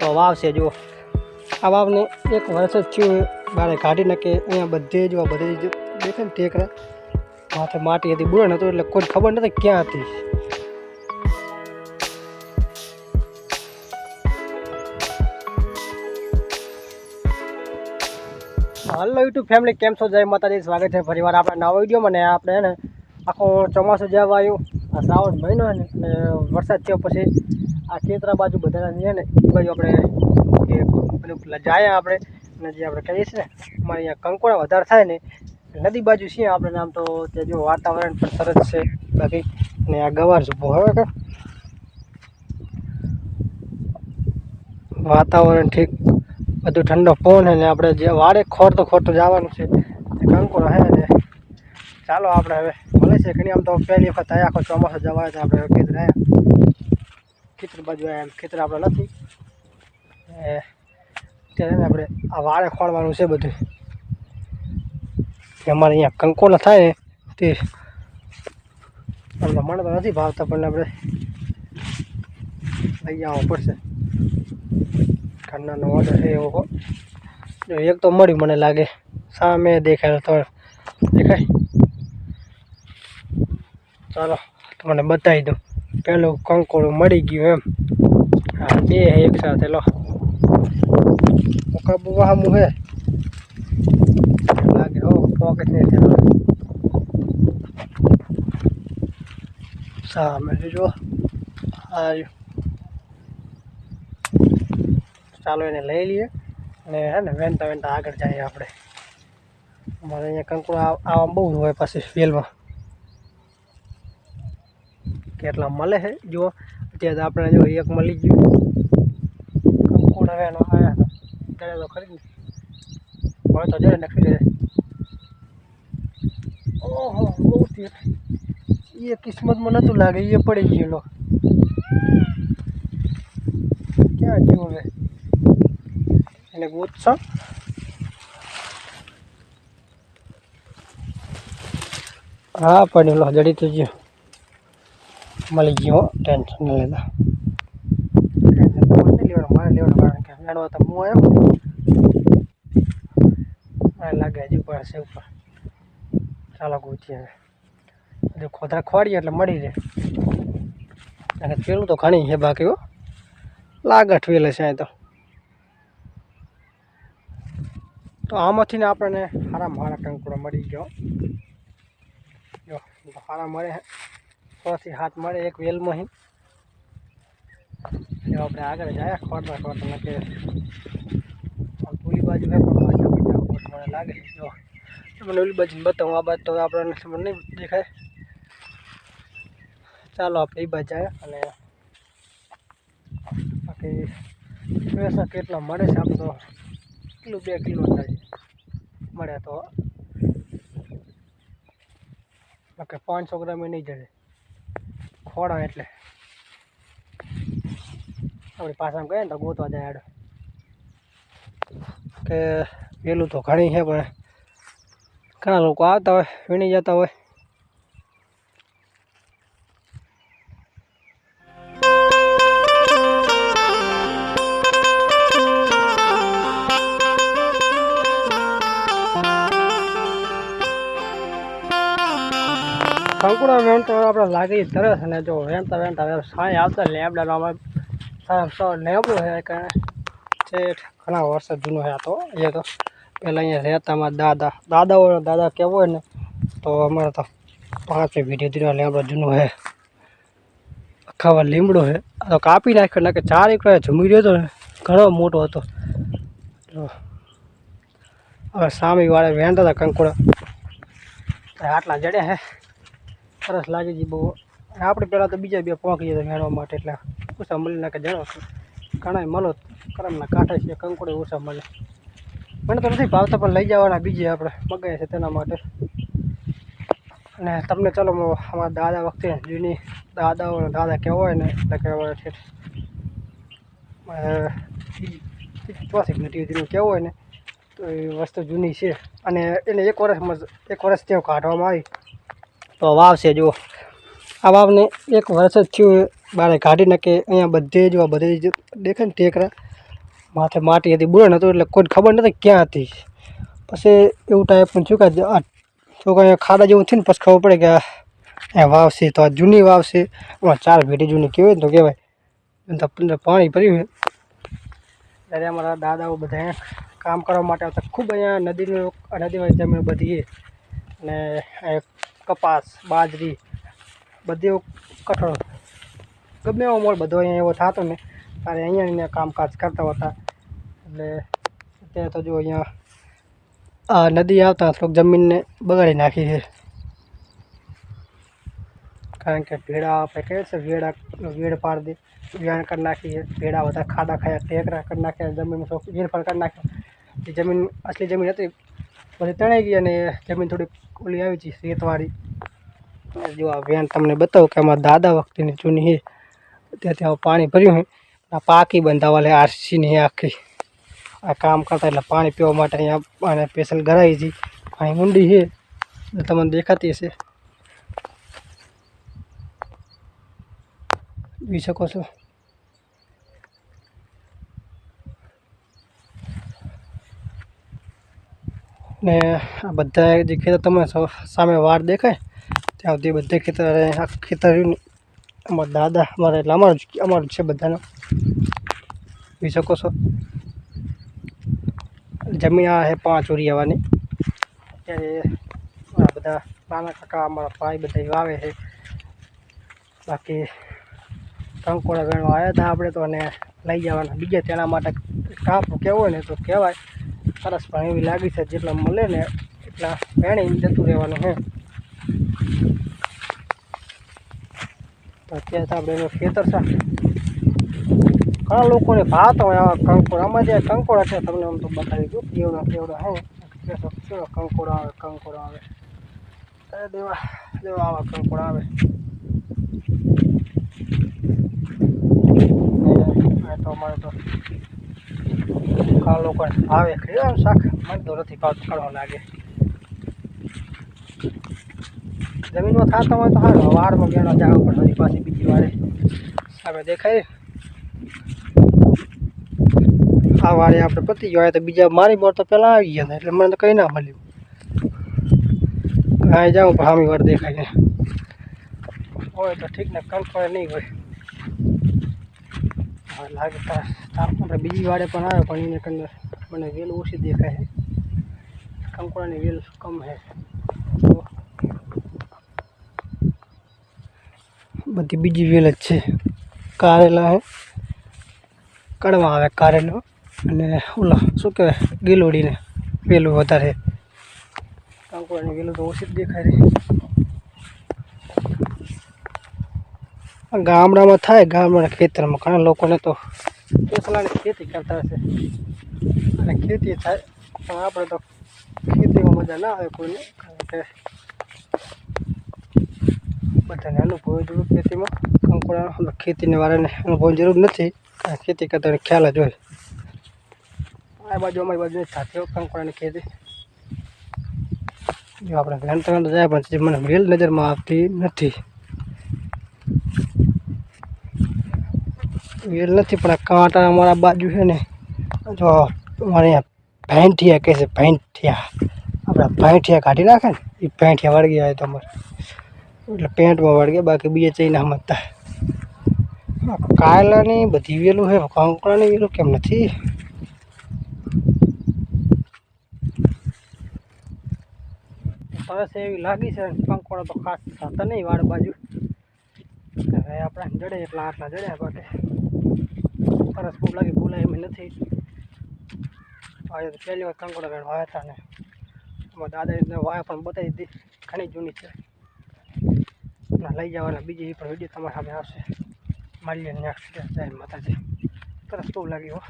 તો વાવ છે, જુઓ. આ વાવને એક વર્ષ જ થયું, બારે કાઢી નાખે, અહીંયા બધે જ બધે જ દેખે ને ટેકરા માથે માટી હતી બુરણ હતું એટલે કોઈ ખબર નથી ક્યાં હતી. હાલો યુટ્યુબ ફેમિલી કેમ છો? જય માતાજી, સ્વાગત છે ફરીવાર આપણે નવા વિડીયોમાં ને આપણે એને આખો ચોમાસું જવા આવ્યું. આ શ્રાવણ મહિનો ને વરસાદ થયો પછી આ ખેતરા બાજુ બધા છે ને એ આપણે જાય આપણે અને જે આપણે કહીએ છીએ ને, અમારે અહીંયા કંકોડા વધારે થાય ને, નદી બાજુ છીએ આપણે, આમ તો ત્યાં જો વાતાવરણ પણ સરસ છે બાકી અને આ ગવાર ઝૂપો હવે કે વાતાવરણ ઠીક, બધું ઠંડો પવન છે ને, આપણે જે વાડે ખોર તો ખોટું જવાનું છે, તે કંકોડા છે ને. ચાલો આપણે હવે મળે છે ઘણી આમ તો પહેલી વખત આયા આખો ચોમાસો જવા છે, આપણે કીધું આવ્યા ખેતર બાજુ આવ્યા એમ ખેતર આપણે નથી. એ ત્યારે ને આપણે આ વાડે ખોળવાનું છે બધું. કે અમારે અહીંયા કંકોડા થાય ને, તે અમને મને તો નથી ભાવતા, પણ આપણે લઈ આવવો પડશે. ઘરનાનો ઓર્ડર છે એવો હો. જો એક તો મળ્યું મને લાગે. સામે દેખાય તો દેખાય. ચાલો, તમને બતાવી દઉં. પેલું કંકોડું મળી ગયું એમ. હા, બે એક સાથે, લો. કાબુ વાહમું હે. લાગે, હો, પોકેટ નહીં થયેલો સામે જો. આ ચાલો એને લઈ લઈએ. અને હે ને, વેનતા વેનતા આગળ જઈએ આપણે. અમારે અહીંયા કંકુ આવવામાં બહુ હોય પાછી વેલમાં. કેટલા મળે છે? જો અત્યારે આપણે જો એક મળી ગયું. કંકુડ હવે એનો આવ્યા હતા. ત્યારે તો ખરી ને. હવે તો જઈને નખી દે ઓહો, બહુ એ કિસ્મતમાં નહોતું લાગે, એ પડી ગયેલો. ક્યાં જીવ હવે એને ગોતશો હા પડેલો લો, જડી તો ગયો. મળી ગયો ટેન્શન લીધા મારે લેવાનું કારણ તો હું આવ્યો લાગે હજુ ઉપર હશે ઉપર. ચાલો ગોતીએ હવે. ખોદરા ખોડીએ એટલે મળી રહે. અને પેલું તો ઘણી છે બાકી, હો. લાગઠ વેલે છે તો. તો આમાંથી આપણને હારા મારા કંકુડો મળી ગયો જો સારા મળે છે છથી હાથ મળે એક વેલમાં જો આપણે આગળ જાય ખોરતા ખોરતા નકે આમ ઓલી બાજુ હે, પણ પાછા બીજા ખોટ મને લાગે છે. જો મને ઓલી બાજુ બતાવું, આ બાજુ તો આપણને ખબર નહીં દેખાય. ચાલો આપણે એ બાજુ જાય અને બાકી પૈસા કેટલા મળે છે આપણે તો? કિલો, બે કિલો થાય મળે તો. બાકી પાંચસો ગ્રામ નહીં જડે. ખોડા એટલે. આપણી પાછા કહીએ ને તો ગોતવા જાય આડો. કે પેલું તો ઘણી છે, પણ ઘણા લોકો આવતા હોય, વીણી જતા હોય. કંકુડા વેણ તો આપણે લાગી તરસ અને જો વેણતા વેણતા હવે સાંજ આવતા લેબડાનો અમે લેબડો છે કે છે ઘણા વર્ષ જૂનો છે તો. એ તો પહેલાં અહીંયા રહેતા અમારા દાદા. દાદાઓ, દાદા કહેવો હોય ને, તો અમારે તો પાંચ વીડિયો દીનો લેબડો જૂનો છે આખા લીમડો છે આ તો કાપી નાખ્યો, ને કે ચાર એકડો જમી રહ્યો હતો ને. ઘણો મોટો હતો. હવે સામે વાળા વેણતા હતા કંકુડા. આટલા જડ્યા હે. સરસ લાગે છે બહુ. આપણે પહેલાં તો બીજા બે પહોંચીએ તો મેળવવા માટે, એટલે ઓછા મળી નાખે જાણો ઘણા મળો કરમના કાંઠા છે, કંકોડે ઓછા મળે મને તો નથી ભાવતા, પણ લઈ જવાના બીજે આપણે. મગાય છે તેના માટે. અને તમને ચલો અમારા દાદા વખતે જૂની દાદાઓ દાદા કહેવાય ને, એટલે કહેવાય છે. ચોથી ઘટી જૂનું કહેવું હોય ને, તો એ વસ્તુ જૂની છે. અને એને એક વર્ષમાં એક વર્ષ ત્યાં કાઢવામાં આવી. તો વાવ છે જુઓ. આ વાવને એક વર્ષ જ થયું બારે કાઢી નાખે. અહીંયા બધે જ બધે જ દેખાય ને ટેકરા. માથે માટી હતી બુરણ હતું એટલે કોઈ ખબર નથી ક્યાં હતી. પછી એવું ટાઈપનું થયું કે આ છોકરા ખાડા જેવું થયું ને પછી ખબર પડે કે આ વાવ તો આ જૂની વાવ છે ચાર ભેટી જૂની કહેવાય ને તો કહેવાય. તો પાણી ભર્યું છે. ત્યારે અમારા દાદાઓ બધા કામ કરવા માટે આવતા. ખૂબ અહીંયા નદીનું, નદીમાં જમીન બધી અને કપાસ, બાજરી, બધી કઠોળ ગમે એવો મોડ બધો અહીંયા એવો થતો ને, ત્યારે અહીંયા અહીંયા કામકાજ કરતા હતા. એટલે અત્યારે તો જો અહીંયા આ નદી આવતા થોડુંક જમીનને બગાડી નાખી છે. કારણ કે ભેડા આપણે કહે છે વેડા વેડ પાડ દે, વેણ કરી નાખી છે. ભેડા બધા ખાડા ખાયા, ટેકરા કરી નાખ્યા જમીન થોડુંક વેરફાર કરી નાખ્યા. જે જમીન, અસલી જમીન હતી, પછી તણાઈ ગઈ અને જમીન થોડીક ઓલી આવી છે શેતવાળી જો આ વેન તમને બતાવું કે અમારા દાદા વખતેની જૂની છે. ત્યાંથી આવું પાણી ભર્યું છે. આ પાકી બંધાવા લે આરસીની આખી. આ કામ કરતા એટલે પાણી પીવા માટે અહીંયા અને સ્પેશલ ગરાવી છે. પાણી ઊંડી છે. તમને દેખાતી હશે. જોઈ શકો છો. ને આ બધા જે ખેતર તમે સામે વાર દેખાય, ત્યાં સુધી બધે ખેતર, આ ખેતર અમારા દાદા, અમારે એટલે અમારું જ અમારું જ છે બધાનું. જોઈ શકો છો. જમીન આ છે પાંચ ઓરી આવવાની. અત્યારે આ બધા નાના કાકા, અમારા ભાઈ બધા વાવે છે. બાકી કંકોડા વેણવા આવ્યા હતા આપણે તો અને લઈ જવાના. બીજા તેના માટે કાપ કેવું હોય ને તો કહેવાય. સરસ પણ એવી લાગી છે જેટલા મળે ને એટલા વેણી જતું રહેવાનું હે તો અત્યારે તો આપણે એનું ખેતર છે. ઘણા લોકોને ભાત હોય આવા કંકોડ. આમાં જે કંકોડા છે તમને આમ તો બતાવી દઉં. કેવડા કેવડા હે. કેસો, કેવો આવે, કંકોડ આવે. દેવા દેવા આવા કંકોડ આવે ને આ તો અમારે તો ઘણા લોકોને આવે ખાવાનું શાક મને તો નથી ભાવતું કરવા લાગે. જમીનમાં થતા હોય તો સારું વારમાં ગેણો જાવ પણ હજી પાછી બીજી વારે સામે દેખાય. આ વારે આપણે પતી ગયો તો બીજા મારી બોર તો પહેલાં આવી ગયા એટલે મને તો કંઈ ના મળ્યું. કાંઈ જાઉં, પણ સામી વાર દેખાય હોય તો ઠીક ને કંકોડે નહીં હોય. લાગે તાર બીજી વાડે પણ આવે પણ એને કંદર મને વેલ ઓછી દેખાય છે. કંકોડાની વેલ કમ છે. બધી બીજી વેલ જ છે. કારેલા છે. કડવા આવે કારેલો. અને ઓલા, શું કહેવાય, ગેલોડીને વેલું વધારે. કંકોડાની વેલું તો ઓછી જ દેખાય છે આ ગામડામાં થાય, ગામડાના ખેતરમાં. ઘણા લોકોને તો કેસલાની ખેતી કરતા હશે. અને ખેતી થાય, પણ આપણે તો ખેતીમાં મજા ના આવે કોઈને, કારણ કે બધાને અનુભવ જરૂર ખેતીમાં. કંકોડા ખેતીને વાળાને અનુભવની જરૂર નથી, આ ખેતી કરતા ખ્યાલ જ હોય. આ બાજુ, અમારી બાજુ થતી હોય કંકોડાની ખેતી. જો આપણે ઘણા જાય પણ મને વેલ નજરમાં આવતી નથી. વેલ નથી પણ આ કાંટા અમારા બાજુ છે ને જો અમારે અહીંયા ભેંઠિયા કહે છે ભેંઠિયા આપણા ભેંઠિયા કાઢી નાખે ને એ ભેંઠિયા વળગી આવે તમારે એટલે પેન્ટમાં વળગે બાકી બીજે ચઈ ના સમજતા આ કાયલાની બધી વેલું છે કંકડાની વેલું કેમ નથી સરસ એવી લાગી છે કંકોડા તો ખાસ થતા નહીં વાળ બાજુ હવે આપણે જડે એટલા આટલા જડ્યા બાકી સરસ બહુ લાગી બોલાય એમ નથી. આજે પહેલી વાર કંકોડા વેણ વાયા હતા ને. એમાં દાદાને વાયા પણ બતાવી દીધી ઘણી જૂની છે. ના, લઈ જવાના, બીજી પણ વીડિયો તમારા સામે આવશે. મળીએ નેક્સ્ટ જય માતાજી. સરસ બહુ લાગ્યું